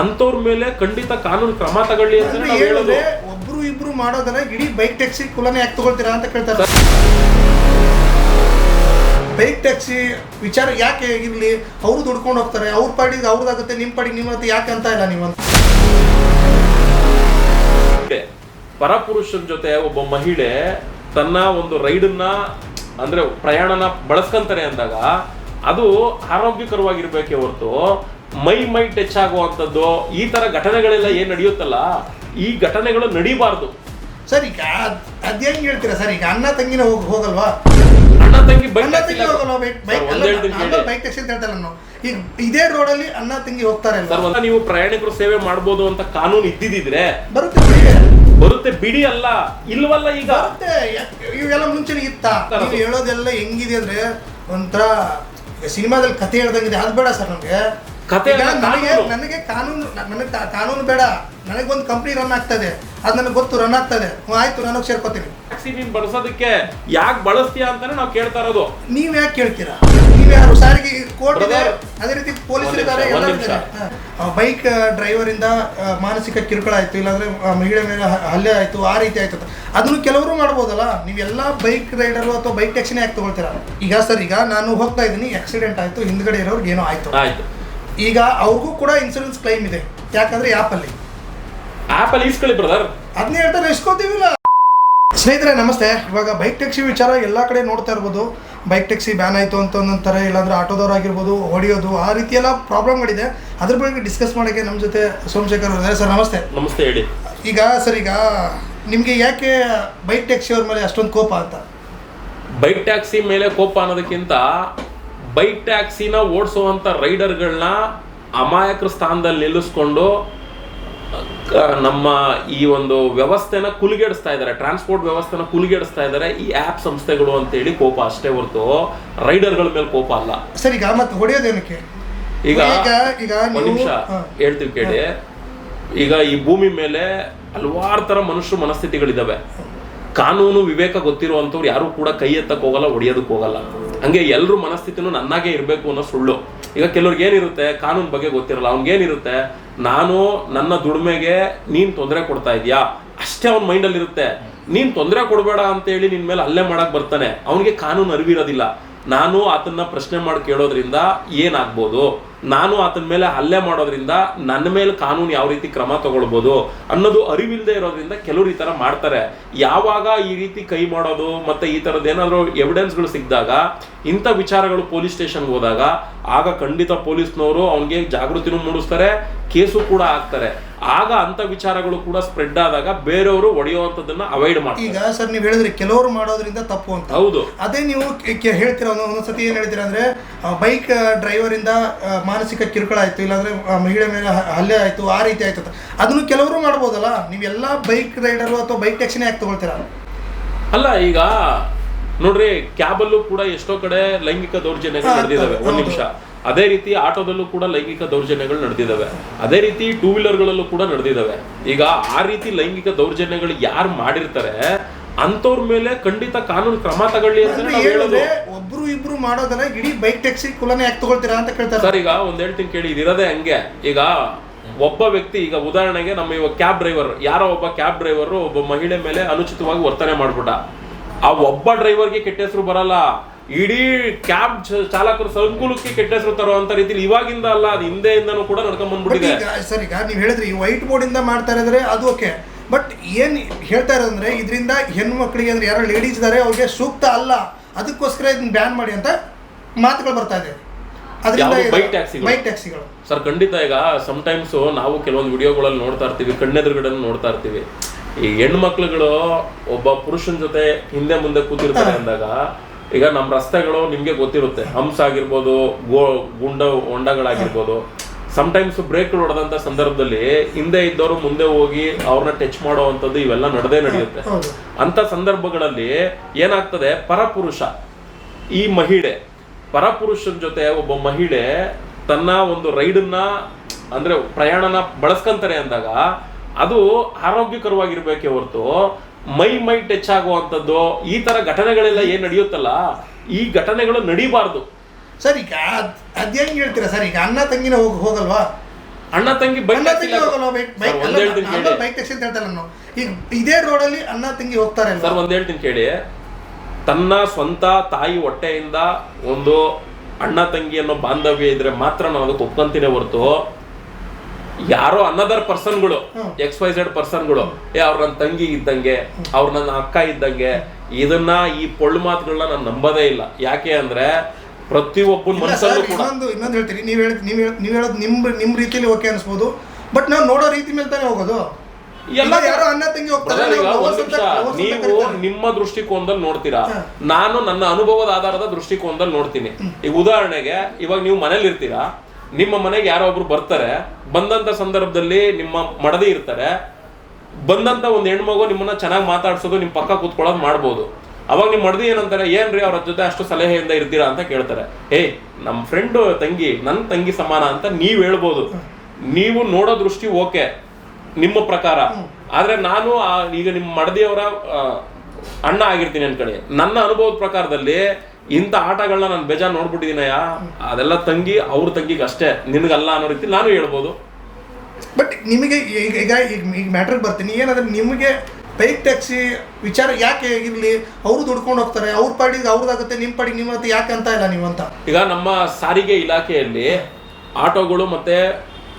ಅಂತವ್ರ ಮೇಲೆ ಖಂಡಿತ ಕಾನೂನು ಕ್ರಮ ತಗೊಳ್ಳಿ ಅಂತ ನಾವು ಹೇಳೋದು. ಒಬ್ರು ಇಬ್ರು ಮಾಡೋದನ್ನ ಇಡೀ ಬೈಕ್ ಟ್ಯಾಕ್ಸಿ ಕುಲನೇ ಯಾಕೆ ತಗೊಳ್ತೀರಾ ಅಂತ ಕೇಳ್ತಾರೆ. ಬೈಕ್ ಟ್ಯಾಕ್ಸಿ ವಿಚಾರ ಯಾಕೆ ಇರ್ಲಿ? ಅವರು ದುಡ್ಕೊಂಡು ಹೋಗ್ತಾರೆ. ಅವ್ರ ಪಾಡಿಗೆ ಅವ್ರದ್ದಾಗುತ್ತೆ ನಿಮ್ಮ ಪಾಡಿಗೆ ನಿಮ್ಮ ಯಾಕೆ ಅಂತ ಇಲ್ಲ ನೀವು ಪರಪುರುಷನ ಜೊತೆ ಒಬ್ಬ ಮಹಿಳೆ ತನ್ನ ಒಂದು ರೈಡನ್ನ ಅಂದ್ರೆ ಪ್ರಯಾಣನ ಬಳಸ್ಕೊಂತಾರೆ ಅಂದಾಗ ಅದು ಆರೋಗ್ಯಕರವಾಗಿರ್ಬೇಕೇ ಹೊರತು ಮೈ ಮೈ ಟಚ್ ಆಗುವಂಥದ್ದು ಈ ತರ ಘಟನೆಗಳೆಲ್ಲ ಏನ್ ನಡೆಯುತ್ತಲ್ಲ ಈ ಘಟನೆಗಳು ನಡೀಬಾರ್ದು. ಸರ್ ಈಗ ಹೇಳ್ತೀರಾ ಸರ್? ಈಗ ಅಣ್ಣ ತಂಗಿನ ಹೋಗ್ ಹೋಗಲ್ವಾ? ಅಣ್ಣ ತಂಗಿ ಅಣ್ಣ ತಂಗಿ ಹೋಗಲ್ವಾ? ಬೈಕ್ ಅಂತ ಹೇಳ್ತಾರೆ ನಾನು. ಈಗ ಇದೇ ರೋಡಲ್ಲಿ ಅಣ್ಣ ತಂಗಿ ಹೋಗ್ತಾರೆ ಸರ್ ನೀವು ಪ್ರಯಾಣಿಕರು ಸೇವೆ ಮಾಡ್ಬೋದು ಅಂತ ಕಾನೂನು ಇದ್ದಿದ್ರೆ ಬರುತ್ತೆ ಬಿಡಿ. ಬರುತ್ತೆ ಬಿಡಿ ಅಲ್ಲ. ಇಲ್ವಲ್ಲ ಈಗ? ಬರುತ್ತೆ. ಇವೆಲ್ಲ ಮುಂಚೆನೆ ಇತ್ತ. ನೀವು ಹೇಳೋದೆಲ್ಲ ಹೆಂಗಿದೆ ಅಂದ್ರೆ ಒಂಥರ ಸಿನಿಮಾದಲ್ಲಿ ಕತೆ ಹೇಳ್ದಂಗಿದೆ. ಅದು ಬೇಡ ಸರ್ ನಮಗೆ. ಕತೆ ನನಗೆ ಕಾನೂನು. ನನಗೆ ಕಾನೂನು ನನಗೆ ಕಾನೂನು ಬೇಡ. ನನಗೊಂದು ಕಂಪ್ನಿ ರನ್ ಆಗ್ತದೆ. ಅದು ನನಗೆ ಗೊತ್ತು ರನ್ ಆಗ್ತದೆ. ಆಯ್ತು ನಾನು ಸೇರ್ಕೋತೀನಿ. ಟ್ಯಾಕ್ಸಿ ನೀನ್ ಬಳಸೋದಕ್ಕೆ ಯಾಕೆ ಬಳಸ್ತೀಯಾ ಅಂತಾನೆ ನಾವು ಕೇಳ್ತಾ ಇರೋದು. ನೀವ್ ಯಾಕೆ ಕೇಳ್ತೀರಾ? ನೀವ್ ಯಾರು? ಸಾರಿಗೆ ಕೋರ್ಟ್ ಇದೆ. ಅದೇ ರೀತಿ ಪೊಲೀಸರು ಒಂದ್ ಇದ್ದಾರೆ ಬೈಕ್ ಡ್ರೈವರ್ ಇಂದ ಮಾನಸಿಕ ಕಿರುಕುಳ ಆಯ್ತು ಇಲ್ಲಾಂದ್ರೆ ಮಹಿಳೆ ಮೇಲೆ ಹಲ್ಲೆ ಆಯ್ತು ಆ ರೀತಿ ಆಯ್ತು. ಅದನ್ನು ಕೆಲವರು ಮಾಡ್ಬೋದಲ್ಲ? ನೀವೆಲ್ಲ ಬೈಕ್ ರೈಡರ್ ಅಥವಾ ಬೈಕ್ ಟ್ಯಾಕ್ಸಿನೇ ಯಾಕೆ ತಗೊಳ್ತೀರಾ? ಈಗ ಸರ್ ಈಗ ನಾನು ಹೋಗ್ತಾ ಇದ್ದೀನಿ ಆಕ್ಸಿಡೆಂಟ್ ಆಯ್ತು ಹಿಂದ್ಗಡೆ ಇರೋರ್ಗೆ ಏನೋ ಆಯ್ತು. ಆಯ್ತು. ಈಗ ಅವ್ರಿಗೂ ಕೂಡ ಇನ್ಸೂರೆನ್ಸ್ ಕ್ಲೈಮ್ ಇದೆ. ಯಾಕಂದ್ರೆ ಆ್ಯಪಲ್ಲಿ ಆ್ಯಪಲ್ಲಿ ಇಸ್ಕೊಳ್ಳಿ ಬ್ರದರ್ ಅದನ್ನೇ ಹೇಳ್ತಾರೆ ಇಸ್ಕೋತೀವಿಲ್ಲ ಸ್ನೇಹಿತರೆ ನಮಸ್ತೆ. ಇವಾಗ ಬೈಕ್ ಟ್ಯಾಕ್ಸಿ ವಿಚಾರ ಎಲ್ಲ ಕಡೆ ನೋಡ್ತಾ ಇರ್ಬೋದು. ಬೈಕ್ ಟ್ಯಾಕ್ಸಿ ಬ್ಯಾನ್ ಆಯಿತು ಅಂತ ಅಂತಾರೆ ಇಲ್ಲಾಂದ್ರೆ ಆಟೋದವ್ರು ಆಗಿರ್ಬೋದು ಹೊಡಿಯೋದು ಆ ರೀತಿಯೆಲ್ಲ ಎಲ್ಲ ಪ್ರಾಬ್ಲಮ್ಗಳಿದೆ ಅದ್ರ ಬಗ್ಗೆ ಡಿಸ್ಕಸ್ ಮಾಡೋಕ್ಕೆ ನಮ್ಮ ಜೊತೆ ಸೋಮಶೇಖರ್ ಅವರು ಸರ್ ನಮಸ್ತೆ. ನಮಸ್ತೆ ಹೇಳಿ. ಈಗ ಸರ್ ಈಗ ನಿಮಗೆ ಯಾಕೆ ಬೈಕ್ ಟ್ಯಾಕ್ಸಿ ಅವ್ರ ಮೇಲೆ ಅಷ್ಟೊಂದು ಕೋಪ ಅಂತ? ಬೈಕ್ ಟ್ಯಾಕ್ಸಿ ಮೇಲೆ ಕೋಪ ಅನ್ನೋದಕ್ಕಿಂತ ಬೈಕ್ ಟ್ಯಾಕ್ಸಿನ ಓಡಿಸುವಂಥ ರೈಡರ್ಗಳನ್ನ ಅಮಾಯಕರ ಸ್ಥಾನದಲ್ಲಿ ನಿಲ್ಲಿಸ್ಕೊಂಡು ನಮ್ಮ ಈ ಒಂದು ವ್ಯವಸ್ಥೆನ ಕುಲಿಗೆಡಿಸ್ತಾ ಇದ್ದಾರೆ ಟ್ರಾನ್ಸ್ಪೋರ್ಟ್ ವ್ಯವಸ್ಥೆನ ಕುಲಿಗೆಡಿಸ್ತಾ ಇದ್ದಾರೆ ಈ ಆ್ಯಪ್ ಸಂಸ್ಥೆಗಳು ಅಂತೇಳಿ ಕೋಪ ಅಷ್ಟೇ ಹೊರತು ರೈಡರ್ಗಳ ಮೇಲೆ ಕೋಪ ಅಲ್ಲ. ಸರ್ ಈಗ ಮತ್ತೆ ಹೊಡೆಯೋದೇನಕ್ಕೆ ಈಗ ಈಗ ಒಂದ್ ನಿಮಿಷ ಹೇಳ್ತೀವಿ ಕೇಳಿ. ಈಗ ಈ ಭೂಮಿ ಮೇಲೆ ಹಲವಾರು ಥರ ಮನುಷ್ಯ ಮನಸ್ಥಿತಿಗಳಿದ್ದಾವೆ ಕಾನೂನು ವಿವೇಕ ಗೊತ್ತಿರುವಂಥವ್ರು ಯಾರೂ ಕೂಡ ಕೈ ಎತ್ತಕ್ಕೆ ಹೋಗಲ್ಲ ಹೊಡೆಯೋದಕ್ಕೆ ಹೋಗಲ್ಲ. ಹಂಗೆ ಎಲ್ಲರೂ ಮನಸ್ಥಿತಿನೂ ನನ್ನಾಗೆ ಇರಬೇಕು ಅನ್ನೋ ಸುಳ್ಳು. ಈಗ ಕೆಲವ್ರಿಗೆ ಏನಿರುತ್ತೆ, ಕಾನೂನು ಬಗ್ಗೆ ಗೊತ್ತಿರಲ್ಲ ಅವ್ನಿಗೇನಿರುತ್ತೆ ನಾನು ನನ್ನ ದುಡಿಮೆಗೆ ನೀನ್ ತೊಂದರೆ ಕೊಡ್ತಾ ಇದೀಯಾ? ಅಷ್ಟೇ ಅವ್ನ ಮೈಂಡಲ್ಲಿ ಇರುತ್ತೆ. ನೀನ್ ತೊಂದರೆ ಕೊಡಬೇಡ ಅಂತೇಳಿ ನಿನ್ ಮೇಲೆ ಅಲ್ಲೇ ಮಾಡಕ್ ಬರ್ತಾನೆ. ಅವನಿಗೆ ಕಾನೂನು ಅರಿವಿರೋದಿಲ್ಲ. ನಾನು ಆತನ್ನ ಪ್ರಶ್ನೆ ಮಾಡಿ ಕೇಳೋದ್ರಿಂದ ಏನಾಗ್ಬೋದು? ನಾನು ಆತನ ಮೇಲೆ ಹಲ್ಲೆ ಮಾಡೋದ್ರಿಂದ ನನ್ನ ಮೇಲೆ ಕಾನೂನು ಯಾವ ರೀತಿ ಕ್ರಮ ತಗೊಳ್ಬೋದು ಅನ್ನೋದು ಅರಿವಿಲ್ಲದೆ ಇರೋದ್ರಿಂದ ಕೆಲವರು ಈ ತರ ಮಾಡ್ತಾರೆ. ಯಾವಾಗ ಈ ರೀತಿ ಕೈ ಮಾಡೋದು ಮತ್ತೆ ಈ ಥರದ್ದು ಏನಾದ್ರು ಎವಿಡೆನ್ಸ್ಗಳು ಸಿಕ್ಕಿದಾಗ ಇಂಥ ವಿಚಾರಗಳು ಪೊಲೀಸ್ ಸ್ಟೇಷನ್ಗೆ ಹೋದಾಗ ಆಗ ಖಂಡಿತ ಪೊಲೀಸ್ನವರು ಅವನಿಗೆ ಜಾಗೃತಿನೂ ಮೂಡಿಸ್ತಾರೆ ಕೇಸು ಕೂಡ ಆಗ್ತಾರೆ ಆಗ ಅಂತ ವಿಚಾರಗಳು ಕೂಡ ಸ್ಪ್ರೆಡ್ ಆದಾಗ ಬೇರೆಯವರು ಹೊಡೆಯುವಂಥದ್ದನ್ನ ಅವಾಯ್ಡ್ ಮಾಡ್ತಾರೆ. ಈಗ ಸರ್ ನೀವು ಹೇಳಿದ್ರೆ ಕೆಲವರು ಮಾಡೋದ್ರಿಂದ ತಪ್ಪು ಅಂತ. ಹೌದು. ಅದೇ ನೀವು ಹೇಳ್ತೀರ ಒಂದೊಂದ್ಸತಿ ಏನು ಹೇಳ್ತೀರಾ ಅಂದ್ರೆ ಬೈಕ್ ಡ್ರೈವರ್ ಇಂದ ಮಾನಸಿಕ ಕಿರುಕುಳ ಆಯ್ತು ಇಲ್ಲಾಂದ್ರೆ ಮಹಿಳೆ ಮೇಲೆ ಹಲ್ಲೆ ಆಯ್ತು ಆ ರೀತಿ ಆಯ್ತು ಅಂತ. ಅದನ್ನು ಕೆಲವರು ಮಾಡ್ಬೋದಲ್ಲ? ನೀವೆಲ್ಲ ಬೈಕ್ ರೈಡರು ಅಥವಾ ಬೈಕ್ ಟ್ಯಾಕ್ಸಿನೇ ಯಾಕೆ ತೊಗೊಳ್ತೀರಾ? ಅಲ್ಲ ಈಗ ನೋಡ್ರಿ ಕ್ಯಾಬಲ್ಲೂ ಕೂಡ ಎಷ್ಟೋ ಕಡೆ ಲೈಂಗಿಕ ದೌರ್ಜನ್ಯಗಳು ನಡೆದಿದ್ದಾವೆ ಒಂದು ನಿಮಿಷ. ಅದೇ ರೀತಿ ಆಟೋದಲ್ಲೂ ಕೂಡ ಲೈಂಗಿಕ ದೌರ್ಜನ್ಯಗಳು ನಡೆದಿದ್ದಾವೆ ಅದೇ ರೀತಿ ಟೂ ವೀಲರ್ಗಳಲ್ಲೂ ಕೂಡ ನಡೆದಿದ್ದಾವೆ ಈಗ ಆ ರೀತಿ ಲೈಂಗಿಕ ದೌರ್ಜನ್ಯಗಳು ಯಾರು ಮಾಡಿರ್ತಾರೆ ಅಂತವ್ರ ಮೇಲೆ ಖಂಡಿತ ಕಾನೂನು ಕ್ರಮ ತಗೊಳ್ಳಿ ಅಂತ ಹೇಳೋದು ಒಬ್ರು ಇಬ್ರು ಮಾಡೋದಲ್ಲ ಇಡೀ ಬೈಕ್ ಟ್ಯಾಕ್ಸಿ ಕುಲನೇ ಯಾಕೆ ತಗೊಳ್ತೀರಾ ಅಂತ ಕೇಳ್ತಾರೆ. ಸರ್ ಈಗ ಒಂದ್ ಹೇಳ್ತೀನಿ ಕೇಳಿ ಇದಿರೋದೇ ಹಂಗೆ. ಈಗ ಒಬ್ಬ ವ್ಯಕ್ತಿ ಈಗ ಉದಾಹರಣೆಗೆ ನಮ್ಮ ಇವಾಗ ಕ್ಯಾಬ್ ಡ್ರೈವರ್ ಯಾರೋ ಒಬ್ಬ ಕ್ಯಾಬ್ ಡ್ರೈವರ್ ಒಬ್ಬ ಮಹಿಳೆ ಮೇಲೆ ಅನುಚಿತವಾಗಿ ವರ್ತನೆ ಮಾಡ್ಬಿಟ್ಟ. ಆ ಒಬ್ಬ ಡ್ರೈವರ್ಗೆ ಕೆಟ್ಟ ಹೆಸರು ಬರಲ್ಲ. ಇಡೀ ಕ್ಯಾಬ್ ಚಾಲಕರು ಸಂಕುಲಕ್ಕೆ ಕೆಟ್ಟ ಹೆಸರು ತರುವಂತ ರೀತಿಲಿ ಇವಾಗಿಂದ ಅಲ್ಲ ಅದು ಹಿಂದೆಯಿಂದನೂ ಕೂಡ ನಡ್ಕೊಂಡ್ ಬಟ್ ಬಂದ್ಬಿಟ್ಟಿದೆ. ಸರ್ ಈಗ ನೀವು ಹೇಳಿದ್ರಿ ವೈಟ್ ಬೋರ್ಡ್ ಇಂದ ಮಾಡ್ತಾ ಇದ್ರೆ ಅದು ಓಕೆ ಬಟ್ ಏನ್ ಹೇಳ್ತಾ ಇರೋದಂದ್ರೆ ಇದರಿಂದ ಹೆಣ್ಮಕ್ಳಿಗೆ ಅಂದ್ರೆ ಯಾರೋ ಲೇಡೀಸ್ ಇದಾರೆ ಅವ್ರಿಗೆ ಸೂಕ್ತ ಅಲ್ಲ. ಅದಕ್ಕೋಸ್ಕರ ಇದನ್ನ ಬ್ಯಾನ್ ಮಾಡಿ ಅಂತ ಮಾತುಗಳು ಬರ್ತಾ ಇದೆ? ಬೈಕ್ ಟ್ಯಾಕ್ಸಿಗಳು ಸರ್ ಖಂಡಿತ ಈಗ ಟೈಮ್ಸ್ ನಾವು ಕೆಲವೊಂದು ವಿಡಿಯೋಗಳಲ್ಲಿ ನೋಡ್ತಾ ಇರ್ತೀವಿ ಕಣ್ಣೆದುರುಗಡೆ ನೋಡ್ತಾ ಇರ್ತೀವಿ. ಈ ಹೆಣ್ಮಕ್ಳುಗಳು ಒಬ್ಬ ಪುರುಷನ ಜೊತೆ ಹಿಂದೆ ಮುಂದೆ ಕೂತಿರ್ತಾರೆ ಅಂದಾಗ ಈಗ ನಮ್ಮ ರಸ್ತೆಗಳು ನಿಮಗೆ ಗೊತ್ತಿರುತ್ತೆ. ಹಂಸ ಆಗಿರ್ಬೋದು ಗೋ ಗುಂಡ ಹೊಂಡಗಳಾಗಿರ್ಬೋದು. ಟೈಮ್ಸ್ ಬ್ರೇಕ್ ಹೊಡೆದಂತ ಸಂದರ್ಭದಲ್ಲಿ ಹಿಂದೆ ಇದ್ದವರು ಮುಂದೆ ಹೋಗಿ ಅವ್ರನ್ನ ಟಚ್ ಮಾಡೋವಂಥದ್ದು ಇವೆಲ್ಲ ನಡೆದೇ ನಡೆಯುತ್ತೆ. ಅಂತ ಸಂದರ್ಭಗಳಲ್ಲಿ ಏನಾಗ್ತದೆ? ಪರಪುರುಷ ಈ ಮಹಿಳೆ ಪರಪುರುಷನ ಜೊತೆ ಒಬ್ಬ ಮಹಿಳೆ ತನ್ನ ಒಂದು ರೈಡನ್ನ ಅಂದ್ರೆ ಪ್ರಯಾಣನ ಬಳಸ್ಕೊಂತಾರೆ ಅಂದಾಗ ಅದು ಆರೋಗ್ಯಕರವಾಗಿರ್ಬೇಕೇ ಹೊರತು ಮೈ ಮೈ ಟಚ್ ಆಗುವಂಥದ್ದು ಈ ತರ ಘಟನೆಗಳೆಲ್ಲ ಏನ್ ನಡೆಯುತ್ತಲ್ಲ? ಈ ಘಟನೆಗಳು ನಡಿಬಾರ್ದು. ಸರ್ ಈಗ ಅದ್- ಅದ್ ಹೆಂಗ್ ಹೇಳ್ತೀರಾ ಸರ್? ಈಗ ಅಣ್ಣ ತಂಗಿನ ಹೋಗ್ ಹೋಗಲ್ವಾ? ಅಣ್ಣ ತಂಗಿ ಬೈಕ್ ಅಣ್ಣ ತಂಗಿ ಹೋಗಲ್ಲ ಬೈಕ್ ಟ್ಯಾಕ್ಸಿ ಅಂತ ಹೇಳ್ತಾರೆ ನಾನು. ಈಗ ಇದೇ ರೋಡಲ್ಲಿ ಅಣ್ಣ ತಂಗಿ ಹೋಗ್ತಾರೆ ಅಲ್ವಾ? ಸರ್ ಒಂದ್ ಹೇಳ್ತೀನಿ ಕೇಳಿ. ತನ್ನ ಸ್ವಂತ ತಾಯಿ ಹೊಟ್ಟೆಯಿಂದ ಒಂದು ಅಣ್ಣ ತಂಗಿ ಅನ್ನೋ ಬಾಂಧವ್ಯ ಇದ್ರೆ ಮಾತ್ರ ನಾನು ಅದಕ್ಕೆ ಒಪ್ಕೊಂತೀನಿ ಹೊರತು. ಯಾರೋ ಅನ್ನದರ್ ಪರ್ಸನ್ಗಳು ಹ್ಮ್. ಎಕ್ಸ್ ವೈ ಝೆಡ್ ಪರ್ಸನ್ಗಳು ಏ ಅವ್ರ ನನ್ನ ತಂಗಿ ಇದ್ದಂಗೆ ಅವ್ರ ನನ್ನ ಅಕ್ಕ ಇದ್ದಂಗೆ ಇದನ್ನ ಈ ಪೊಳ್ಳು ಮಾತುಗಳನ್ನ ನಾನು ನಂಬೋದೇ ಇಲ್ಲ. ಯಾಕೆ ಅಂದ್ರೆ ಪ್ರತಿಯೊಬ್ಬನ ಮನಸ್ಸಲ್ಲೂ ಕೂಡ. ಇನ್ನೊಂದು ಇನ್ನೊಂದು ಹೇಳ್ತೀನಿ. ನೀವು ಹೇಳಿ ನೀವು ಹೇಳಿ ನೀವು ಹೇಳೋದು ನಿಮ್ಮ ನಿಮ್ಮ ರೀತಿಯಲ್ಲಿ ಓಕೆ ಅನ್ಸ್ಬೋದು. ಬಟ್ ನಾವು ನೋಡೋ ರೀತಿ ಮೇಲೆ ತಾನೇ ಹೋಗೋದು. ಎಲ್ಲ ಯಾರೋ ಅನ್ನ ತಂಗಿ ಹೋಗ್ತಾರೆ ಈಗ ಒಂದ್ ನಿಮಿಷ. ನೀವು ನಿಮ್ಮ ದೃಷ್ಟಿಕೋನದಲ್ಲಿ ನೋಡ್ತೀರಾ? ನಾನು ನನ್ನ ಅನುಭವದ ಆಧಾರದ ದೃಷ್ಟಿಕೋನದಲ್ಲಿ ನೋಡ್ತೀನಿ. ಈಗ ಉದಾಹರಣೆಗೆ ಇವಾಗ ನೀವು ಮನೇಲಿ ಇರ್ತೀರಾ ನಿಮ್ಮ ಮನೆಗೆ ಯಾರೋ ಒಬ್ರು ಬರ್ತಾರೆ ಬಂದಂತ ಸಂದರ್ಭದಲ್ಲಿ ನಿಮ್ಮ ಮಡದಿ ಇರ್ತಾರೆ ಬಂದಂತ ಒಂದ್ ಹೆಣ್ಮಗು ನಿಮ್ಮನ್ನ ಚೆನ್ನಾಗಿ ಮಾತಾಡ್ಸೋದು ನಿಮ್ ಪಕ್ಕ ಕೂತ್ಕೊಳ್ಳೋದು ಮಾಡ್ಬೋದು. ಅವಾಗ ನಿಮ್ಮ ಮಡದಿ ಏನಂತಾರೆ, ಏನ್ರಿ ಅವ್ರ ಜೊತೆ ಅಷ್ಟು ಸಲಹೆಯಿಂದ ಇರ್ತೀರಾ? ಅಂತ ಕೇಳ್ತಾರೆ. ಏಯ್ ನಮ್ಮ ಫ್ರೆಂಡ್ ತಂಗಿ ನನ್ನ ತಂಗಿ ಸಮಾನ ಅಂತ ನೀವು ಹೇಳ್ಬೋದು. ನೀವು ನೋಡೋ ದೃಷ್ಟಿ ಓಕೆ, ನಿಮ್ಮ ಪ್ರಕಾರ. ಆದ್ರೆ ನಾನು ಈಗ ನಿಮ್ಮ ಮಡದಿಯವರ ಅಣ್ಣ ಆಗಿರ್ತೀನಿ ಅನ್ಕೊಳ್ಳಿ. ನನ್ನ ಅನುಭವದ ಪ್ರಕಾರದಲ್ಲಿ ಇಂಥ ಆಟಗಳನ್ನ ನಾನು ಬೇಜಾರು ನೋಡ್ಬಿಟ್ಟಿದ್ದೀನಯ್ಯ. ಅದೆಲ್ಲ ತಂಗಿ, ಅವ್ರ ತಂಗಿಗೆ ಅಷ್ಟೇ. ನಿನಗಲ್ಲ ಅನ್ನೋ ರೀತಿ ನಾನು ಹೇಳ್ಬೋದು. ಬಟ್ ನಿಮಗೆ ಈಗ ಈಗ ಈಗ ಮ್ಯಾಟ್ರಿಗೆ ಬರ್ತೀನಿ. ಏನಂದ್ರೆ ನಿಮಗೆ ಬೈಕ್ ಟ್ಯಾಕ್ಸಿ ವಿಚಾರ ಯಾಕೆ ಇರಲಿ ಅವರು ದುಡ್ಕೊಂಡು ಹೋಗ್ತಾರೆ? ಅವ್ರ ಪಾಡಿಗೆ ಅವ್ರದ್ದಾಗುತ್ತೆ ನಿಮ್ಮ ಪಾಡಿಗೆ ನಿಮ್ಮ ಹತ್ರ ಯಾಕೆ ಅಂತ ಇಲ್ಲ ನೀವು ಅಂತ? ಈಗ ನಮ್ಮ ಸಾರಿಗೆ ಇಲಾಖೆಯಲ್ಲಿ ಆಟೋಗಳು ಮತ್ತೆ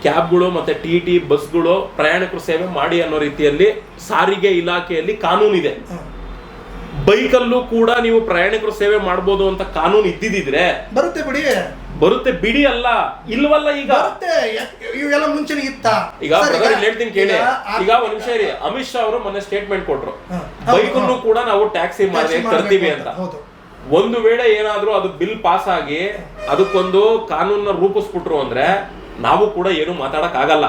ಕ್ಯಾಬ್ಗಳು ಮತ್ತೆ ಟಿ ಟಿ ಬಸ್ಗಳು ಪ್ರಯಾಣಿಕರು ಸೇವೆ ಮಾಡಿ ಅನ್ನೋ ರೀತಿಯಲ್ಲಿ ಸಾರಿಗೆ ಇಲಾಖೆಯಲ್ಲಿ ಕಾನೂನಿದೆ. ಬೈಕಲ್ಲೂ ಕೂಡ ನೀವು ಪ್ರಯಾಣಿಕರು ಸೇವೆ ಮಾಡ್ಬೋದು ಅಂತ ಕಾನೂನು ಇದ್ದಿದ್ರೆ ಬರುತ್ತೆ ಬಿಡಿ. ಬರುತ್ತೆ ಬಿಡಿ ಅಲ್ಲ ಇಲ್ವಲ್ಲ ಈಗ? ಬರುತ್ತೆ ಇವೆಲ್ಲ ಮುಂಚೆನೆ ಇತ್ತ? ಈಗ ಬ್ರದರ್ ಇಲ್ಲಿ ಹೇಳ್ತೀನಿ ಕೇಳಿ. ಈಗ ಒಂದ್ ನಿಮಿಷ ಇರಿ. ಅಮಿತ್ ಶಾ ಅವರು ಮೊನ್ನೆ ಸ್ಟೇಟ್ಮೆಂಟ್ ಕೊಟ್ರು. ಹಾ. ಬೈಕನ್ನು ಕೂಡ ನಾವು ಟ್ಯಾಕ್ಸಿ ಮಾಡಿ ತರ್ತೀವಿ ಅಂತ ಹೌದು. ಒಂದು ವೇಳೆ ಏನಾದ್ರೂ ಅದು ಬಿಲ್ ಪಾಸ್ ಆಗಿ ಅದಕ್ಕೊಂದು ಕಾನೂನ ರೂಪಿಸ್ಬಿಟ್ರು ಅಂದ್ರೆ ನಾವು ಕೂಡ ಏನು ಮಾತಾಡಕ್ ಆಗಲ್ಲ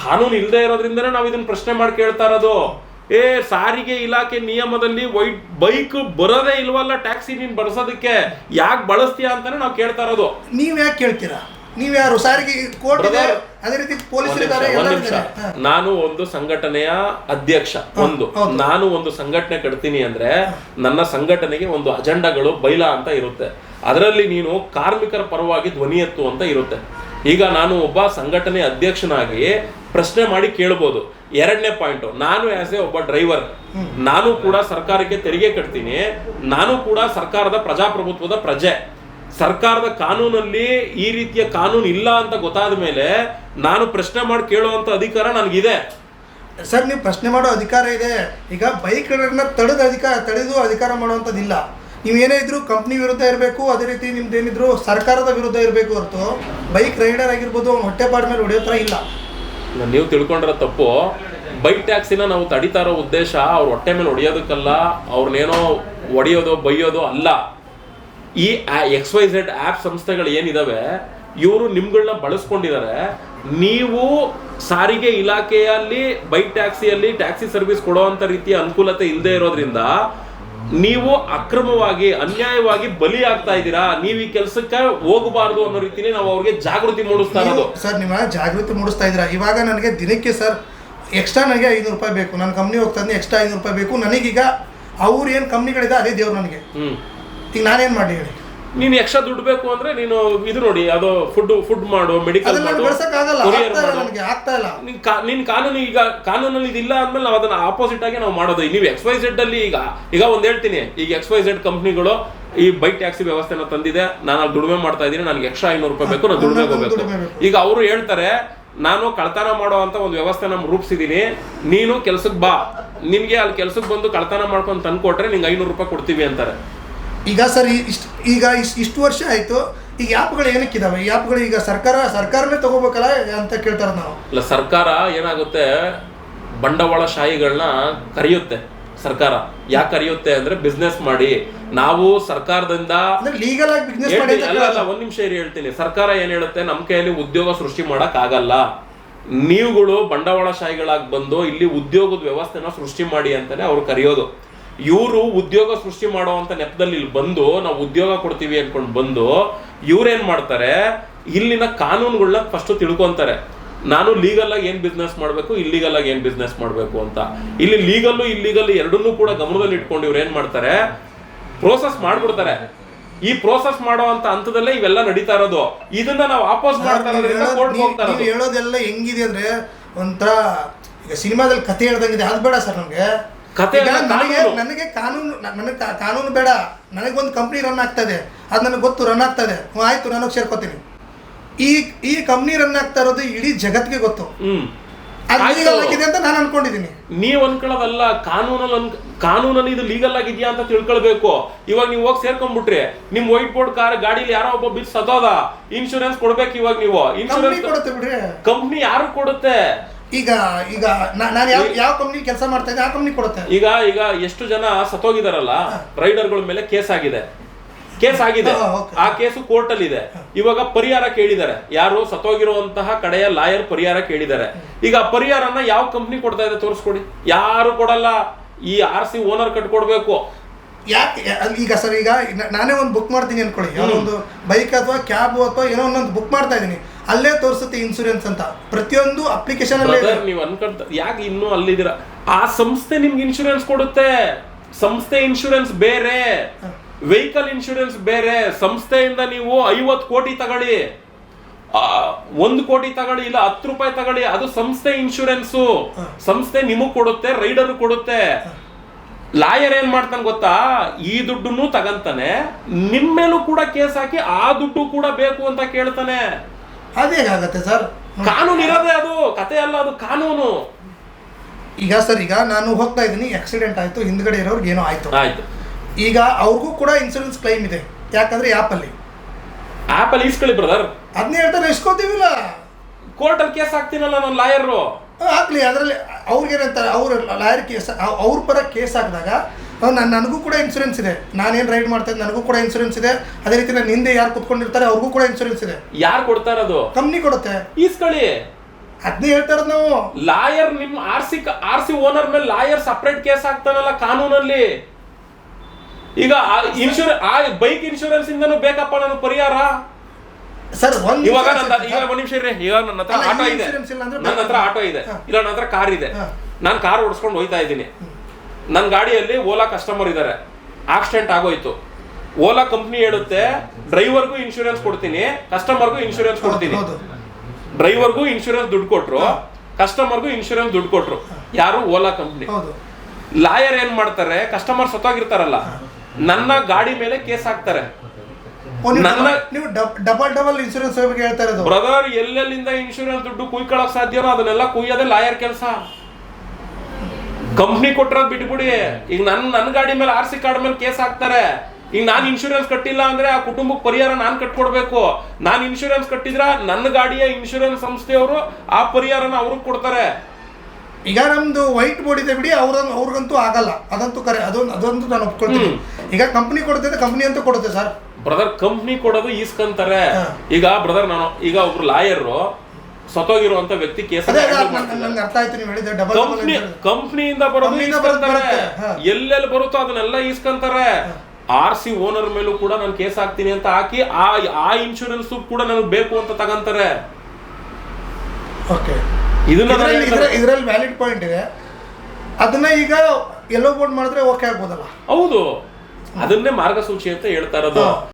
ಕಾನೂನು ಇಲ್ಲದೆ ಇರೋದ್ರಿಂದನೇ ನಾವು ಇದನ್ನ ಪ್ರಶ್ನೆ ಮಾಡಿ ಕೇಳ್ತಾ ಇರೋದು. ಏ ಸಾರಿಗೆ ಇಲಾಖೆ ನಿಯಮದಲ್ಲಿ ವೈಟ್ ಬೈಕ್ ಬರೋದೇ ಇಲ್ವಲ್ಲ ಟ್ಯಾಕ್ಸಿ ನೀನು ಬಳಸೋದಕ್ಕೆ ಯಾಕೆ ಬಳಸ್ತೀಯ ಅಂತಾನೆ ನಾವು ಕೇಳ್ತಾ ಇರೋದು. ನೀವ್ ಯಾಕೆ ಕೇಳ್ತೀರಾ? ನೀವ್ ಯಾರು? ಸಾರಿಗೆ ಕೋರ್ಟ್ ಇದೆ. Brother, ಅದೇ ರೀತಿ ಪೊಲೀಸ್ ಒಂದ್ ಇದ್ದಾರೆ ಒಂದ್ ಎಲ್ಲರೂ ನಿಮಿಷ. ಇದ್ದಾರೆ. ಹಾ. ನಾನು ಒಂದು ಸಂಘಟನೆಯ ಅಧ್ಯಕ್ಷ ಒಂದು. ಹೌದು. ನಾನು ಒಂದು ಸಂಘಟನೆ ಕಟ್ತೀನಿ ಅಂದ್ರೆ ನನ್ನ ಸಂಘಟನೆಗೆ ಒಂದು ಅಜೆಂಡಾಗಳು ಬೈಲ ಅಂತ ಇರುತ್ತೆ. ಅದರಲ್ಲಿ ನೀನು ಕಾರ್ಮಿಕರ ಪರವಾಗಿ ಧ್ವನಿ ಎತ್ತು ಅಂತ ಇರುತ್ತೆ. ಈಗ ನಾನು ಒಬ್ಬ ಸಂಘಟನೆ ಅಧ್ಯಕ್ಷನಾಗಿ ಪ್ರಶ್ನೆ ಮಾಡಿ ಕೇಳ್ಬೋದು. ಎರಡನೇ ಪಾಯಿಂಟ್ ನಾನು ಆಸ್ ಎ ಒಬ್ಬ ಡ್ರೈವರ್ ನಾನು ಕೂಡ ಸರ್ಕಾರಕ್ಕೆ ತೆರಿಗೆ ಕಟ್ತೀನಿ, ನಾನು ಕೂಡ ಸರ್ಕಾರದ ಪ್ರಜಾಪ್ರಭುತ್ವದ ಪ್ರಜೆ. ಸರ್ಕಾರದ ಕಾನೂನಲ್ಲಿ ಈ ರೀತಿಯ ಕಾನೂನು ಇಲ್ಲ ಅಂತ ಗೊತ್ತಾದ ಮೇಲೆ ನಾನು ಪ್ರಶ್ನೆ ಮಾಡಿ ಕೇಳುವಂತ ಅಧಿಕಾರ ನನಗಿದೆ. ಸರ್, ನೀವು ಪ್ರಶ್ನೆ ಮಾಡೋ ಅಧಿಕಾರ ಇದೆ. ಈಗ ಬೈಕ್ ರೈಡರ್ನ ತಡೆದ ಅಧಿಕಾರ ತಡೆದು ಅಧಿಕಾರ ಮಾಡುವಂಥದ್ದಿಲ್ಲ. ನೀವು ಏನೇ ಇದ್ರು ಕಂಪ್ನಿ ವಿರುದ್ಧ ಇರಬೇಕು, ಅದೇ ರೀತಿ ನಿಮ್ದು ಏನಿದ್ರು ಸರ್ಕಾರದ ವಿರುದ್ಧ ಇರಬೇಕು ಹೊರತು, ಬೈಕ್ ರೈಡರ್ ಆಗಿರ್ಬೋದು ಹೊಟ್ಟೆಪಾಡ ಮೇಲೆ ಹೊಡೆಯೋ ಇಲ್ಲ. ನೀವು ತಿಳ್ಕೊಂಡಿರೋ ತಪ್ಪು. ಬೈಕ್ ಟ್ಯಾಕ್ಸಿನ ನಾವು ತಡಿತಾ ಇರೋ ಉದ್ದೇಶ ಅವ್ರ ಹೊಟ್ಟೆ ಮೇಲೆ ಹೊಡೆಯೋದಕ್ಕಲ್ಲ ಅವ್ರನ್ನೇನೋ ಹೊಡೆಯೋದು, ಬೈಯೋದು ಅಲ್ಲ. ಈ ಎಕ್ಸ್ ವೈ ಝೆಡ್ ಆ್ಯಪ್ ಸಂಸ್ಥೆಗಳು ಏನಿದಾವೆ, ಇವರು ನಿಮ್ಗಳನ್ನ ಬಳಸ್ಕೊಂಡಿದ್ದಾರೆ ನೀವು ಸಾರಿಗೆ ಇಲಾಖೆಯಲ್ಲಿ ಬೈಕ್ ಟ್ಯಾಕ್ಸಿಯಲ್ಲಿ ಟ್ಯಾಕ್ಸಿ ಸರ್ವಿಸ್ ಕೊಡುವಂತ ರೀತಿಯ ಅನುಕೂಲತೆ ಇಲ್ಲದೆ ಇರೋದ್ರಿಂದ ನೀವು ಅಕ್ರಮವಾಗಿ ಅನ್ಯಾಯವಾಗಿ ಬಲಿ ಆಗ್ತಾ ಇದ್ದೀರಾ? ನೀವು ಈ ಕೆಲಸಕ್ಕೆ ಹೋಗಬಾರ್ದು ಅನ್ನೋ ರೀತಿಯಲ್ಲಿ ನಾವು ಅವ್ರಿಗೆ ಜಾಗೃತಿ ಮೂಡಿಸ್ತಾ ಇರೋದು. ಸರ್ ನಿಮ್ಮ ಜಾಗೃತಿ ಮೂಡಿಸ್ತಾ ಇದ್ದೀರಾ? ಇವಾಗ ನನಗೆ ದಿನಕ್ಕೆ ಸರ್ ಎಕ್ಸ್ಟ್ರಾ ನನಗೆ ಐನೂರು ರೂಪಾಯಿ ಬೇಕು. ನನ್ನ ಕಂಪ್ನಿ ಹೋಗ್ತಾನೆ ಎಕ್ಸ್ಟ್ರಾ ಐನೂರು ರೂಪಾಯಿ ಬೇಕು. ನನಗೀಗ ಅವ್ರು ಏನು ಕಂಪ್ನಿಗಳಿದೆ ಅದೇ ದೇವ್ರು ನನಗೆ. ಹ್ಮ್. ಈಗ ನಾನೇನು ಮಾಡಿ ಹೇಳಿ? ನೀನು ಎಕ್ಸ್ಟ್ರಾ ದುಡ್ಡು ಬೇಕು ಅಂದ್ರೆ ನೀನು ಇದು ನೋಡಿ ಅದು ಫುಡ್ ಫುಡ್ ಮಾಡು ಮೆಡಿಕಲ್ ನಾನು ಮಾಡು ಇಲ್ಲ ಮಾಡು. ನಿನ್ ಕಾನೂನು ಈಗ ಕಾನೂನಲ್ಲಿ ಇದಿಲ್ಲ ಅಂದ್ಮೇಲೆ ನಾವು ಅದನ್ನ ಆಪೋಸಿಟ್ ಆಗಿ ನಾವು ಮಾಡೋದು. ನೀವು ಎಕ್ಸ್ ವೈ ಝೆಡ್ ಅಲ್ಲಿ ಈಗ ಈಗ ಒಂದ್ ಹೇಳ್ತೀನಿ. ಈಗ ಎಕ್ಸ್ ವೈ ಝೆಡ್ ಕಂಪ್ನಿಗಳು ಈ ಬೈಕ್ ಟ್ಯಾಕ್ಸಿ ವ್ಯವಸ್ಥೆನ ತಂದಿದೆ. ನಾನು ಅಲ್ಲಿ ದುಡಿಮೆ ಮಾಡ್ತಾ ಇದ್ದೀನಿ. ನನಗೆ ಎಕ್ಸ್ಟ್ರಾ ಐನೂರು ರೂಪಾಯಿ ಬೇಕು ನಾನು ದುಡಿಮೆ ಹೋಗ್ಬೇಕು. ಈಗ ಅವರು ಹೇಳ್ತಾರೆ ನಾನು ಕಳ್ತನ ಮಾಡೋ ಅಂತ ಒಂದು ವ್ಯವಸ್ಥೆ ವ್ಯವಸ್ಥೆನ ರೂಪಿಸಿದೀನಿ. ನೀನು ಕೆಲ್ಸಕ್ಕೆ ಬಾ. ನಿನ್ಗೆ ಅಲ್ಲಿ ಕೆಲ್ಸಕ್ಕೆ ಬಂದು ಕಳ್ತನ ಮಾಡ್ಕೊಂಡು ತಂದ್ಕೊಟ್ರೆ ನಿಂಗೆ ಐನೂರು ರೂಪಾಯಿ ಕೊಡ್ತೀವಿ ಅಂತಾರೆ. ಈಗ ಸರ್ ಇಷ್ಟು ಈಗ ಇಷ್ಟು ಇಷ್ಟು ವರ್ಷ ಆಯಿತು ಈಗ ಆ್ಯಪ್ಗಳು ಏನಕ್ಕಿದಾವೆ? ಈ ಆ್ಯಪ್ಗಳು ಈಗ ಸರ್ಕಾರ ಸರ್ಕಾರನೇ ತಗೋಬೇಕಲ್ಲ ಅಂತ ಕೇಳ್ತಾರೆ ನಾವು. ಇಲ್ಲ ಸರ್ಕಾರ ಏನಾಗುತ್ತೆ ಬಂಡವಾಳಶಾಹಿಗಳನ್ನ ಕರೆಯುತ್ತೆ ಸರ್ಕಾರ. ಯಾಕೆ ಕರೆಯುತ್ತೆ ಅಂದ್ರೆ ಬಿಸ್ನೆಸ್ ಮಾಡಿ. ನಾವು ಸರ್ಕಾರದಿಂದ ಲೀಗಲ್ ಆಗಿ ಬಿಸ್ನೆಸ್ ಮಾಡಿ ಅಂತ ಅಲ್ಲ ಅಲ್ಲ ಕೇಳಲ್ಲ. ಒಂದ್ ನಿಮಿಷ ಇರಿ ಹೇಳ್ತೀನಿ. ಸರ್ಕಾರ ಏನ್ ಹೇಳುತ್ತೆ ನಮ್ ಕೈಯಲ್ಲಿ ಉದ್ಯೋಗ ಸೃಷ್ಟಿ ಮಾಡಕ್ ಆಗಲ್ಲ ನೀವುಗಳು ಬಂಡವಾಳಶಾಹಿಗಳಾಗಿ ಬಂದು ಇಲ್ಲಿ ಉದ್ಯೋಗದ ವ್ಯವಸ್ಥೆನ ಸೃಷ್ಟಿ ಮಾಡಿ ಅಂತಾನೆ ಅವ್ರು ಕರೆಯೋದು. ಇವರು ಉದ್ಯೋಗ ಸೃಷ್ಟಿ ಮಾಡುವಂತ ನೆಪದಲ್ಲಿ ಇಲ್ಲಿ ಬಂದು ನಾವು ಉದ್ಯೋಗ ಕೊಡ್ತೀವಿ ಅನ್ಕೊಂಡು ಬಂದು ಇವ್ರೇನ್ ಮಾಡ್ತಾರೆ? ಇಲ್ಲಿನ ಕಾನೂನುಗಳನ್ನ ಫಸ್ಟ್ ತಿಳ್ಕೊಂತಾರೆ. ನಾನು ಲೀಗಲ್ ಆಗಿ ಏನ್ ಬಿಸ್ನೆಸ್ ಮಾಡಬೇಕು ಇಲ್ಲಿಗಲ್ ಆಗಿ ಏನ್ ಬಿಸ್ನೆಸ್ ಮಾಡಬೇಕು ಅಂತ. ಇಲ್ಲಿ ಲೀಗಲ್ಲು ಇಲ್ಲಿಗಲ್ ಎರಡನ್ನೂ ಕೂಡ ಗಮನದಲ್ಲಿ ಇಟ್ಕೊಂಡು ಇವ್ರು ಏನ್ ಮಾಡ್ತಾರೆ? ಪ್ರೋಸೆಸ್ ಮಾಡ್ಬಿಡ್ತಾರೆ. ಈ ಪ್ರೋಸೆಸ್ ಅಂತ ಹಂತದಲ್ಲೇ ಇವೆಲ್ಲ ನಡೀತಾ ಇರೋದು. ಇದನ್ನ ನಾವು ವಾಪಸ್ ಮಾಡ್ತಾ ನೀವು ಇರೋದ್ರಿಂದ ಹೇಳೋದ್- ನೀವು- ಹೋಗ್ತಾ ಹೇಳೋದೆಲ್ಲ ಹೆಂಗಿದೆ ಅಂದ್ರೆ ಒಂಥರ ಈಗ ಸಿನಿಮಾದಲ್ಲಿ ಕತೆ ಹೇಳ್ದಂಗಿದೆ ಅದು ಬೇಡ ಸರ್ ನಮ್ಗೆ. ಕತೆ ನನಗೆ ಕಾನೂನು. ನನಗೆ ಕಾನೂನು ನನಗೆ ಕಾನೂನು ಬೇಡ. ನನಗೆ ಒಂದು ಕಂಪ್ನಿ ರನ್ ಆಗ್ತದೆ. ಅದು ನನಗೆ ಗೊತ್ತು ರನ್ ಆಗ್ತದೆ. ಹ್ಞೂ, ಆಯ್ತು ನಾನು ಸೇರ್ಕೋತೀನಿ. ಈ ಈ ಕಂಪ್ನಿ ರನ್ ಆಗ್ತಾ ಇರೋದು ಇಡೀ ಜಗತ್ತಿಗೆ ಗೊತ್ತು. ಹ್ಮ್. ಆಗಿದೆ ಅಂತ ನಾನು ಅನ್ಕೊಂಡಿದ್ದೀನಿ ನೀವ್ ಅನ್ಕೊಳ್ಳೋದಲ್ಲ ಕಾನೂನಲ್ಲಿ ಅನ್ ಕಾನೂನಲ್ಲಿ ಇದು ಲೀಗಲ್ ಆಗಿದ್ಯಾ ಅಂತ ತಿಳ್ಕೊಳ್ಬೇಕು. ಇವಾಗ ನೀವು ಹೋಗಿ ಸೇರ್ಕೊಂಡ್ಬಿಟ್ರಿ ನಿಮ್ ವೈಟ್ ಬೋರ್ಡ್ ಕಾರ್ ಗಾಡಿಲಿ ಯಾರೋ ಒಬ್ಬ ಬಿಸ್ ಸತೋದ ಇನ್ಶೂರೆನ್ಸ್ ಕೊಡ್ಬೇಕು ಇವಾಗ ನೀವು. ಇನ್ಶೂರೆನ್ಸ್ ಕಂಪ್ನಿ ಯಾರು ಕೊಡುತ್ತೆ? ಈಗ ಈಗ ನಾನು ಯಾವ ಯಾವ ಕಂಪ್ನಿ ಕೆಲಸ ಮಾಡ್ತಾ ಇದ್ದೆ ಆ ಕಂಪ್ನಿ ಕೊಡುತ್ತೆ. ಈಗ ಈಗ ಎಷ್ಟು ಜನ ಸತ್ತೋಗಿದಾರಲ್ಲ ರೈಡರ್ಗಳ ಮೇಲೆ ಕೇಸ್ ಆಗಿದೆ. ಕೇಸ್ ಆಗಿದೆ. ಆ ಕೇಸು ಕೋರ್ಟ್ ಅಲ್ಲಿ ಇದೆ ಇವಾಗ ಪರಿಹಾರ ಕೇಳಿದ್ದಾರೆ. ಯಾರು ಸತ್ತೋಗಿರುವಂತಹ ಕಡೆಯ ಲಾಯರ್ ಪರಿಹಾರ ಕೇಳಿದ್ದಾರೆ. ಈಗ ಆ ಪರಿಹಾರನ ಯಾವ ಕಂಪ್ನಿ ಕೊಡ್ತಾ ಇದೆ ತೋರಿಸ್ಕೊಡಿ. ಯಾರು ಕೊಡಲ್ಲ. ಈ ಆರ್ ಸಿ ಓನರ್ ಕಟ್ಕೊಡ್ಬೇಕು. ಯಾಕೆ ಈಗ ಸರ್ ಈಗ ನಾನೇ ಒಂದು ಬುಕ್ ಮಾಡ್ತೀನಿ ಅನ್ಕೊಳ್ಳಿ. ಯಾವುದೋ ಒಂದು ಬೈಕ್ ಅಥವಾ ಕ್ಯಾಬ್ ಅಥವಾ ಏನೋ ಒಂದೊಂದು ಬುಕ್ ಮಾಡ್ತಾ ಇದ್ದೀನಿ. ಅಲ್ಲೇ ತೋರಿಸುತ್ತೆ ಇನ್ಸೂರೆನ್ಸ್ ಅಂತ. ಪ್ರತಿಯೊಂದು ಅಪ್ಲಿಕೇಶನ್ ಅಲ್ಲೇ ಇದೆ. ಬ್ರದರ್ ನೀವು ಅನ್ಕೊಂತ ಯಾಕೆ ಇನ್ನೂ ಅಲ್ಲಿದ್ದೀರಾ? ಆ ಸಂಸ್ಥೆ ನಿಮ್ಗೆ ಇನ್ಶೂರೆನ್ಸ್ ಕೊಡುತ್ತೆ. ಸಂಸ್ಥೆ ಇನ್ಶೂರೆನ್ಸ್ ಬೇರೆ. ವೆಹಿಕಲ್ ಇನ್ಶೂರೆನ್ಸ್ ಬೇರೆ. ಸಂಸ್ಥೆಯಿಂದ ನೀವು ಐವತ್ತು ಕೋಟಿ ತಗೊಳ್ಳಿ. ಆ, ಒಂದು ಕೋಟಿ ತಗೊಳ್ಳಿ ಇಲ್ಲ ಹತ್ತು ರೂಪಾಯಿ ತಗೊಳ್ಳಿ ಅದು ಸಂಸ್ಥೆ ಇನ್ಶೂರೆನ್ಸು ಸಂಸ್ಥೆ ನಿಮಗ್ ಕೊಡುತ್ತೆ ರೈಡರ್ ಕೊಡುತ್ತೆ. ಲಾಯರ್ ಏನ್ ಮಾಡ್ತಾನೆ ಗೊತ್ತಾ? ಈ ದುಡ್ಡನ್ನು ತಗಂತಾನೆ. ನಿಮ್ಮೇಲೂ ಕೂಡ ಕೇಸ್ ಹಾಕಿ ಆ ದುಡ್ಡು ಕೂಡ ಬೇಕು ಅಂತ ಕೇಳ್ತಾನೆ. ಅದೇ ಹೇಗಾಗತ್ತೆ ಸರ್? ಕಾನೂನು ಇರೋದೇ ಅದು ಕತೆ ಅಲ್ಲ ಅದು ಕಾನೂನು. ಈಗ ಸರ್ ಈಗ ನಾನು ಹೋಗ್ತಾ ಇದ್ದೀನಿ ಆಕ್ಸಿಡೆಂಟ್ ಆಯ್ತು ಹಿಂದ್ಗಡೆ ಇರೋರ್ಗೆ ಏನೋ ಆಯ್ತು. ಆಯ್ತು. ಈಗ ಅವ್ರಿಗೂ ಕೂಡ ಇನ್ಸೂರೆನ್ಸ್ ಕ್ಲೈಮ್ ಇದೆ ಯಾಕಂದ್ರೆ ಆ್ಯಪಲ್ಲಿ ಆ್ಯಪಲ್ಲಿ ಇಸ್ಕೊಳ್ಳಿ ಬ್ರದರ್ ಅದನ್ನೇ ಹೇಳ್ತಾರೆ ಇಸ್ಕೋತೀವಿಲ್ಲ. ಕೋರ್ಟಲ್ಲಿ ಕೇಸ್ ಹಾಕ್ತೀನಲ್ಲ ನಾನು ಲಾಯರು ಹಾಕ್ಲಿ ಅದರಲ್ಲಿ ಅವ್ರಿಗೇನಂತಾರೆ ಅವ್ರ ಲಾಯರ್ ಕೇಸ್ ಅವ್ರ ಪರ ಕೇಸ್ ಹಾಕಿದಾಗ ನಾನು ನನಗೂ ಕೂಡ ಇನ್ಸೂರೆನ್ಸ್ ಇದೆ. ನಾನೇನು ರೈಡ್ ಮಾಡ್ತಾ ಇದ್ದೆ ನನಗೂ ಕೂಡ ಇನ್ಸೂರೆನ್ಸ್ ಇದೆ. ಅದೇ ರೀತಿ ನನ್ನ ಹಿಂದೆ ಯಾರು ಕುತ್ಕೊಂಡಿರ್ತಾರೆ ಅವ್ರಿಗೂ ಕೂಡ ಇನ್ಸೂರೆನ್ಸ್ ಇದೆ. ಯಾರು ಕೊಡ್ತಾ ಇರೋದು? ಕಂಪ್ನಿ ಕೊಡುತ್ತೆ. ಈಸ್ಕೊಳ್ಳಿ ಅದನ್ನೇ ಹೇಳ್ತಾ ಇರೋದು ನಾವು. ಲಾಯರ್ ನಿಮ್ R C R C owner ಮೇಲೆ ಲಾಯರ್ ಸಪ್ರೇಟ್ ಕೇಸ್ ಆಗ್ತಾನಲ್ಲ ಕಾನೂನಲ್ಲಿ. ಈಗ ಇನ್ಶೂರ್ ಆ ಬೈಕ್ ಇನ್ಶೂರೆನ್ಸ್ ಇಂದನೂ ಬೇಕಪ್ಪ ನಾನು ಪರಿಹಾರ? ಸರ್ ಒಂದು ಇವಾಗ ನನ್ನ ಈಗ ಒಂದ್ ನಿಮಿಷ ಇರ್ರಿ. ಈಗ ನನ್ನ ಹತ್ರ ಆಟೋ ಇದೆ. ನನ್ನ ಹತ್ರ ಆಟೋ ಇದೆ. ಇಲ್ಲ ನನ್ನ ಹತ್ರ ಕಾರ್ ಇದೆ. ನಾನು ಕಾರ್ ಓಡಿಸ್ಕೊಂಡು ಹೋಯ್ತಾ ಇದ್ದೀನಿ. ನನ್ನ ಗಾಡಿಯಲ್ಲಿ ಓಲಾ ಕಸ್ಟಮರ್ ಇದ್ದಾರೆ ಆಕ್ಸಿಡೆಂಟ್ ಆಗೋಯ್ತು. ಓಲಾ ಕಂಪ್ನಿ ಹೇಳುತ್ತೆ ಡ್ರೈವರ್ಗೂ ಇನ್ಶೂರೆನ್ಸ್ ಕೊಡ್ತೀನಿ ಕಸ್ಟಮರ್ಗೂ ಇನ್ಶೂರೆನ್ಸ್ ಕೊಡ್ತೀನಿ. ಡ್ರೈವರ್ಗೂ ಇನ್ಶೂರೆನ್ಸ್ ದುಡ್ಡು ಕೊಟ್ರು ಕಸ್ಟಮರ್ಗೂ ಇನ್ಶೂರೆನ್ಸ್ ದುಡ್ಡು ಕೊಟ್ರು. ಯಾರು? ಓಲಾ ಕಂಪ್ನಿ ಲಾಯರ್ ಏನ್ ಮಾಡ್ತಾರೆ? ಕಸ್ಟಮರ್ ಸತ್ತೋಗಿರ್ತಾರಲ್ಲ. ನನ್ನ ಗಾಡಿ ಮೇಲೆ ಕೇಸ್ ಹಾಕ್ತಾರೆ. ನೀವು ಡಬಲ್- ಡಬಲ್ ಹೇಳ್ತಾ ಇರೋದು. ಬ್ರದರ್ ಎಲ್ಲೆಲ್ಲಿಂದ ಇನ್ಶೂರೆನ್ಸ್ ದುಡ್ಡು ಕುಯ್ಕೊಳಕ್ ಸಾಧ್ಯನೋ ಅದನ್ನೆಲ್ಲ ಕುಯ್ಯೋದೇ ಲಾಯರ್ ಕೆಲಸ. ಕಂಪ್ನಿ ಕೊಟ್ಟಿರೋದು ಬಿಟ್ಬಿಡಿ. ಈಗ ನನ್ನ ನನ್ನ ಗಾಡಿ ಮೇಲೆ ಆರ್ ಸಿ ಕಾರ್ಡ್ ಮೇಲೆ ಕೇಸ್ ಹಾಕ್ತಾರೆ. ಈಗ ನಾನು ಇನ್ಶೂರೆನ್ಸ್ ಕಟ್ಟಿಲ್ಲ ಅಂದ್ರೆ ಆ ಕುಟುಂಬಕ್ಕೆ ಪರಿಹಾರ ನಾನು ಕಟ್ಕೊಡ್ಬೇಕು. ನಾನು ಇನ್ಶೂರೆನ್ಸ್ ಕಟ್ಟಿದ್ರ ನನ್ನ ಗಾಡಿಯ ಇನ್ಶೂರೆನ್ಸ್ ಸಂಸ್ಥೆಯವರು ಆ ಪರಿಹಾರನ ಅವ್ರಿಗೆ ಕೊಡ್ತಾರೆ. ಈಗ ನಮ್ದು ವೈಟ್ ಬೋರ್ಡ್ ಇದೆ ಬಿಡಿ ಅವ್ರ ಅವ್ರಿಗಂತೂ ಆಗಲ್ಲ. ಅದಂತೂ ಕರೆ ಅದೊಂದು ಅದೊಂದು ನಾನು ಒಪ್ಕೊಳ್ತೀನಿ. ಈಗ ಕಂಪ್ನಿ ಕೊಡುತ್ತೆ ಕಂಪ್ನಿ ಅಂತೂ ಕೊಡುತ್ತೆ ಸರ್ ಬ್ರದರ್ ಕಂಪ್ನಿ ಕೊಡೋದು ಈಸ್ಕಂತಾರೆ. ಈಗ ಬ್ರದರ್ ನಾನು ಈಗ ಒಬ್ರು ಲಾಯರ್ ಸತ್ತೋಗಿರುವಂತ ವ್ಯಕ್ತಿ ಕೇಸ್ ಅರ್ಥ ಆಯ್ತು ನೀವು ಹೇಳಿದ್ರೆ ಡಬಲ್ ಕಂಪ್ನಿ ಕಂಪ್ನಿಯಿಂದ ಬರೋದು ಕಂಪ್ನಿಯಿಂದ ಬರೋದು ಬರುತ್ತೆ, ಎಲ್ಲೆಲ್ಲಿ ಬರುತ್ತೋ ಅದನ್ನೆಲ್ಲ ಈಸ್ಕೊಂತಾರೆ. ಆರ್ ಸಿ ಓನರ್ ಮೇಲೂ ಕೂಡ ನಾನು ಕೇಸ್ ಹಾಕ್ತೀನಿ ಅಂತ ಹಾಕಿ ಆ ಆ ಇನ್ಶೂರೆನ್ಸ್ ಕೂಡ ನನಗೆ ಬೇಕು ಅಂತ ತಗಂತಾರೆ. ಓಕೆ. ಇದನ್ನ ನಾನು ಹೇಳ್ತಾರೆ. ಇದರಲ್ಲಿ ವ್ಯಾಲಿಡ್ ಪಾಯಿಂಟ್ ಇದೆ. ಅದನ್ನ ಈಗ ಎಲ್ಲೋ ಬೋರ್ಡ್ ಮಾಡಿದ್ರೆ ಓಕೆ ಆಗ್ಬೋದಲ್ಲ? ಹೌದು. ಅದನ್ನೇ ಮಾರ್ಗಸೂಚಿ ಅಂತ ಹೇಳ್ತಾ ಇರೋದು. ಹಾ.